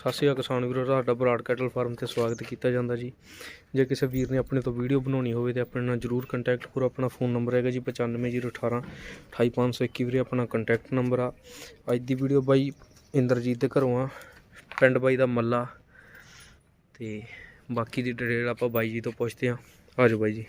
ਸਤਿ ਸ਼੍ਰੀ ਅਕਾਲ ਕਿਸਾਨ ਵੀਰੋ, ਤੁਹਾਡਾ ਬਰਾਡ ਕੈਟਲ ਫਾਰਮ ਤੇ ਸਵਾਗਤ ਕੀਤਾ ਜਾਂਦਾ ਜੀ। ਜੇ ਕਿਸੇ ਵੀਰ ਨੇ ਆਪਣੇ ਤੋਂ ਵੀਡੀਓ ਬਣਾਉਣੀ ਹੋਵੇ ਤੇ ਆਪਣੇ ਨਾਲ ਜਰੂਰ ਕੰਟੈਕਟ ਕਰੋ। ਆਪਣਾ ਫੋਨ ਨੰਬਰ ਹੈਗਾ ਜੀ 9501 28521 ਵੀਰੇ, ਆਪਣਾ ਕੰਟੈਕਟ ਨੰਬਰ ਆ। ਅੱਜ ਦੀ ਵੀਡੀਓ ਬਾਈ ਇੰਦਰਜੀਤ ਦੇ ਘਰੋਂ ਆ, ਪਿੰਡ ਬਾਈ ਦਾ ਮੱਲਾ। ਤੇ ਬਾਕੀ ਦੀ ਡਿਟੇਲ ਆਪਾਂ ਬਾਈ ਜੀ ਤੋਂ ਪੁੱਛਦੇ ਆ ਆਜੋ ਬਾਈ ਜੀ।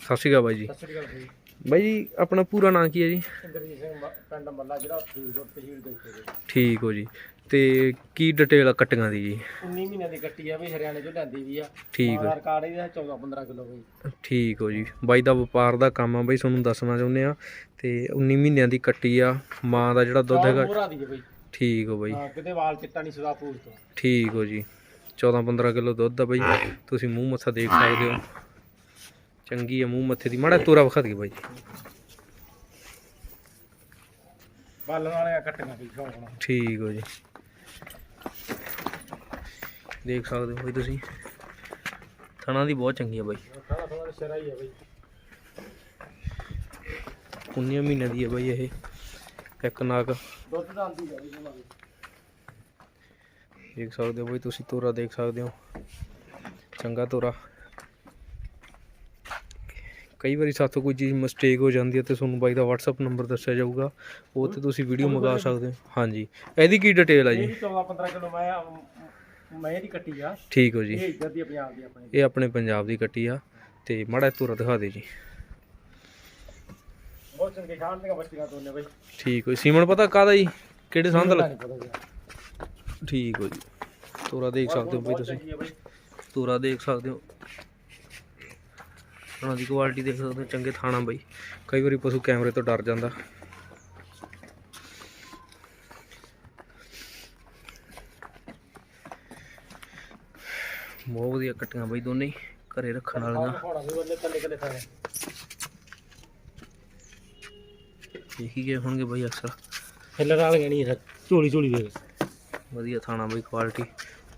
ਸਤਿ ਸ਼੍ਰੀ ਅਕਾਲ ਬਾਈ ਜੀ। ਸਤਿ ਸ਼੍ਰੀ ਅਕਾਲ ਜੀ। ਬਾਈ ਜੀ ਆਪਣਾ ਪੂਰਾ ਨਾਂ ਕੀ ਹੈ ਜੀ? ਇੰਦਰਜੀਤ ਸਿੰਘ ਮ- ਪਿੰਡ ਮੱਲਾ ਜਿਹੜਾ ਫਰੀਦਕੋਟ ਤਹਿਸੀਲ ਦੇ ਉੱਤੇ ਜੀ ਠੀਕ ਹੋ ਜੀ। ਤੇ ਕੀ ਡਿਟੇਲ ਆ ਕੱਟੀਆਂ ਦੀ ਜੀ? 19 ਮਹੀਨਿਆਂ ਦੀ ਕੱਟੀ ਆ ਵੀ ਹਰਿਆਣੇ ਚੋਂ ਲੈਂਦੀ ਵੀ ਆ। ਠੀਕ ਆਧਾਰ ਕਾਰਡ ਇਹਦਾ 14 15 ਕਿਲੋ ਬਈ ਠੀਕ ਹੋ ਜੀ। ਬਾਈ ਦਾ ਵਪਾਰ ਦਾ ਕੰਮ ਆ ਬਾਈ ਤੁਹਾਨੂੰ ਦੱਸਣਾ ਚਾਹੁੰਦੇ ਆ। ਤੇ 19 ਮਹੀਨਿਆਂ ਦੀ ਕੱਟੀ ਆ ਮਾਂ ਦਾ ਜਿਹੜਾ ਦੁੱਧ ਹੈਗਾ। ਮੋਹਰਾ ਦੀ ਹੈ ਬਈ। ਠੀਕ ਹੋ ਬਾਈ। ਹਾਂ ਕਿਤੇ ਵਾਲ ਚਿੱਟਾ ਨਹੀਂ ਸੁਦਾ ਤੋਂ ਠੀਕ ਹੋ ਜੀ। 14 15 ਕਿਲੋ ਦੁੱਧ ਆ ਬਾਈ। ਤੁਸੀਂ ਮੂੰਹ ਮੱਥਾ ਦੇਖ ਸਕਦੇ ਹੋ। ਚੰਗੀ ਆ ਮੂੰਹ ਮੱਥੇ ਦੀ। ਮਾੜਾ ਤੋਰਾ ਵਿਖਾ ਦਈਏ ਬਾਈ ਬਾਲਣ ਵਾਲੀਆਂ ਕੱਟੀਆਂ ਬਈ ਸ਼ੌਂਕ ਠੀਕ ਹੋ ਜੀ। ਦੇਖ ਸਕਦੇ ਹੋ ਬਾਈ ਤੁਸੀਂ। ਥਣਾ ਦੀ ਬਹੁਤ ਚੰਗੀ ਆ ਬਾਈ। ਥੋੜਾ ਥੋੜਾ ਸਿਰਾ ਹੀ ਆ ਬਈ। 19 ਮਹੀਨਿਆਂ ਦੀ ਆ ਬਾਈ ਇਹ। ਇੱਕ ਦੁੱਧ ਦਾ ਬਈ ਦੀ ਦੇਖ ਸਕਦੇ ਹੋ ਬਾਈ ਤੁਸੀਂ ਤੋਰਾ ਦੇਖ ਸਕਦੇ ਹੋ। ਚੰਗਾ ਤੋਰਾ। ਕਈ ਵਾਰੀ ਸਾਥੋਂ ਕੋਈ ਚੀਜ਼ ਮਿਸਟੇਕ ਹੋ ਜਾਂਦੀ ਹੈ ਤੇ ਤੁਹਾਨੂੰ ਬਾਈ ਦਾ WhatsApp ਨੰਬਰ ਦੱਸਿਆ ਜਾਊਗਾ ਉਹ ਤੇ ਤੁਸੀਂ ਵੀਡੀਓ ਮੰਗਾ ਸਕਦੇ ਹੋ। ਹਾਂਜੀ। ਇਹਦੀ ਕੀ ਡਿਟੇਲ ਇਹ ਜੀ? ਵੀ 14 15 ਕਿਲੋ ਮੈਂ ਮੈਂ ਦੀ ਕੱਟੀ ਆ। ਠੀਕ ਹੋ ਜੀ। ਇਹ ਇੱਧਰ ਦੀ ਆ ਪੰਜਾਬ ਦੀ ਆਪਣੇ। ਇਹ ਆਪਣੇ ਪੰਜਾਬ ਦੀ ਕੱਟੀ ਆ ਤੇ ਮਾੜਾ ਤੋਰਾ ਦਿਖਾ ਦੇ ਜੀ। ਬਹੁਤ ਚੰਗੇ ਖਾਣ ਦੀਆਂ ਬੱਚੀਆਂ ਦੋਨੇ ਬਈ। ਠੀਕ ਹੋ। ਸੀਮਨ ਪਤਾ ਕਾਹਦਾ ਜੀ? ਕਿਹੜੇ ਸੰਦ ਜੀ। ਠੀਕ ਹੋ ਜੀ। ਤੋਰਾ ਦੇਖ ਸਕਦੇ ਹੋ ਬਾਈ ਤੁਸੀਂ। ਤੋਰਾ ਦੇਖ ਸਕਦੇ ਹੋ। ਉਹਨਾਂ ਦੀ ਕੁਆਲਿਟੀ ਦੇਖ ਸਕਦੇ ਹੋ ਚੰਗੇ ਥਾਣਾ ਬਈ। ਕਈ ਵਾਰੀ ਪਸ਼ੂ ਕੈਮਰੇ ਤੋਂ ਡਰ ਜਾਂਦਾ। ਬਹੁਤ ਵਧੀਆ ਕੱਟੀਆਂ ਬਈ ਦੋਨੇ ਹੀ, ਘਰੇ ਰੱਖਣ ਵਾਲੀਆਂ। ਦੇਖ ਗਏ ਹੋਣਗੇ ਬਈ ਅਕਸਰ। ਹਿੱਲਰ ਨਾਲ ਗਣੀ ਹੈ ਝੋਲੀ ਝੋਲੀ ਦੇ। ਵਧੀਆ ਥਾਣਾ ਬਈ ਕੁਆਲਿਟੀ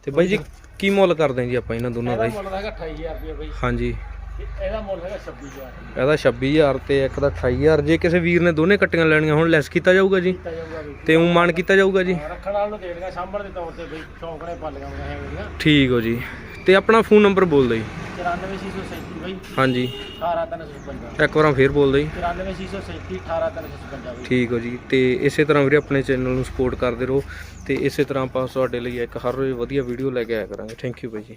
ਤੇ ਬਾਈ ਜੀ ਕੀ ਮੁੱਲ ਕਰਦੇ ਜੀ ਆਪਾਂ ਇਹਨਾਂ ਦੋਨਾਂ ਦਾ ਜੀ ਮੁੱਲ ਹੈਗਾ 28000 ਰੁਪਏ ਬਈ। ਹਾਂਜੀ। ਇਹਦਾ ਮੁੱਲ ਹੈਗਾ 26000 ਇਹਦਾ 26000 ਤੇ ਇੱਕ ਦਾ 28000 ਜੇ ਕਿਸੇ ਵੀਰ ਨੇ ਦੋਨੇ ਕੱਟੀਆਂ ਲੈਣੀਆਂ ਹੁਣ ਲੈਸ ਕੀਤਾ ਜਾਊਗਾ ਜੀ? ਜਾਊਗਾ ਤੇ ਉਹ ਮਾਨ ਕੀਤਾ ਜਾਊਗਾ ਜੀ? ਹਾਂ, ਰੱਖਣ ਵਾਲ ਨੂੰ ਦੇਣਗਾ ਸਾਂਭਣ ਦੇ ਤੌਰ ਤੇ ਬਈ ਸ਼ੌਂਕ ਨੇ ਪਾਲੀਆਂ ਹੋਈਆਂ ਹੈਗੀਆਂ। ਠੀਕ ਹੋ ਜੀ। ਤੇ ਆਪਣਾ ਫੋਨ ਨੰਬਰ ਬੋਲ ਦਿਓ ਜੀ। 94637 ਬਈ। ਹਾਂਜੀ। 18355 ਇੱਕ ਵਾਰ ਫੇਰ ਬੋਲ ਦਿਓ ਜੀ। 94637 18355 ਬਈ। ਠੀਕ ਹੋ ਜੀ। ਤੇ ਇਸੇ ਤਰ੍ਹਾਂ ਵੀਰੇ ਆਪਣੇ ਚੈਨਲ ਨੂੰ ਸਪੋਰਟ ਕਰਦੇ ਰਹੋ। ਤੇ ਇਸੇ ਤਰ੍ਹਾਂ ਆਪਾਂ ਤੁਹਾਡੇ ਲਈ ਇੱਕ ਹਰ ਰੋਜ਼ ਵਧੀਆ ਵੀਡੀਓ ਲੈ ਕੇ ਆਇਆ ਕਰਾਂਗੇ। ਥੈਂਕ ਯੂ ਬਾਈ ਜੀ।